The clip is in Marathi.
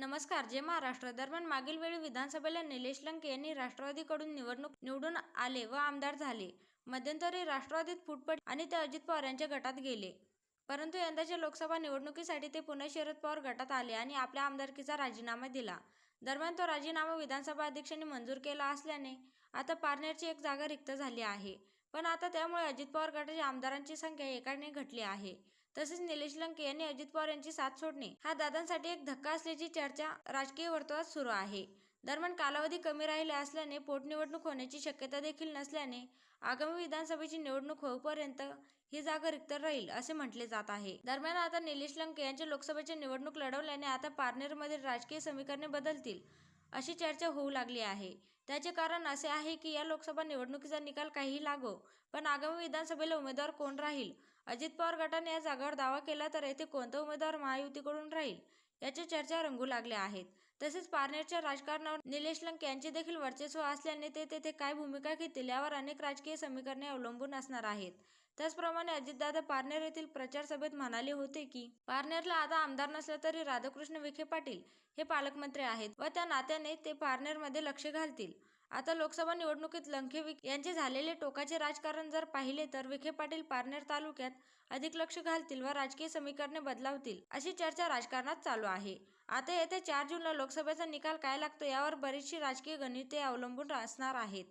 नमस्कार जे महाराष्ट्र दरम्यान मागील वेळी विधानसभेला निलेश लंके यांनी राष्ट्रवादीकडून निवडणूक निवडून आले व आमदार झाले. मध्यंतरी राष्ट्रवादीत फुटपट आणि ते अजित पवार यांच्या गटात गेले. परंतु यंदाच्या लोकसभा निवडणुकीसाठी ते पुन्हा शरद पवार गटात आले आणि आपल्या आमदारकीचा राजीनामा दिला. दरम्यान तो राजीनामा विधानसभा अध्यक्षांनी मंजूर केला असल्याने आता पारनेरची एक जागा रिक्त झाली आहे. पण आता त्यामुळे अजित पवार गटाच्या आमदारांची संख्या एकाने घटली आहे. तसेच निलेश लंके यांनी अजित पवार यांची साथ सोडणे हा दादांसाठी एक धक्का असल्याची चर्चा राजकीय वर्तुळात सुरू आहे. दरम्यान कालावधी कमी राहिल्या असल्याने पोटनिवडणूक होण्याची शक्यता देखील नसल्याने आगामी विधानसभेची निवडणूक होईपर्यंत ही जागा रिक्त राहील असे म्हटले जात आहे. दरम्यान आता निलेश लंके यांच्या लोकसभेची निवडणूक लढवल्याने आता पारनेरमधील राजकीय समीकरणे बदलतील अशी चर्चा होऊ लागली आहे. त्याचे कारण असे आहे की या लोकसभा निवडणुकीचा निकाल काहीही लागो पण आगामी विधानसभेला उमेदवार कोण राहील? अजित पवार गटाने या जागावर दावा केला तर येथे कोणता उमेदवार महायुतीकडून राहील? याच्या चर्चा रंगू लागल्या आहेत. तसेच पारनेरच्या राजकारणावर निलेश लंके यांचे देखील वर्चस्व असल्याने ते तेथे काय भूमिका घेतील यावर अनेक राजकीय समीकरणे अवलंबून असणार आहेत. त्याचप्रमाणे अजितदादा पारनेर येथील प्रचार सभेत म्हणाले होते की पारनेरला आता आमदार नसलं तरी राधाकृष्ण विखे पाटील हे पालकमंत्री आहेत व त्या नात्याने ते पारनेरमध्ये लक्ष घालतील. आता लोकसभा निवडणुकीत लंके विखे यांचे झालेले टोकाचे राजकारण जर पाहिले तर विखे पाटील पारनेर तालुक्यात अधिक लक्ष घालतील व राजकीय समीकरणे बदलावतील अशी चर्चा राजकारणात चालू आहे. आता येत्या चार जूनला लोकसभेचा निकाल काय लागतो यावर बरीचशी राजकीय गणिते अवलंबून असणार आहेत.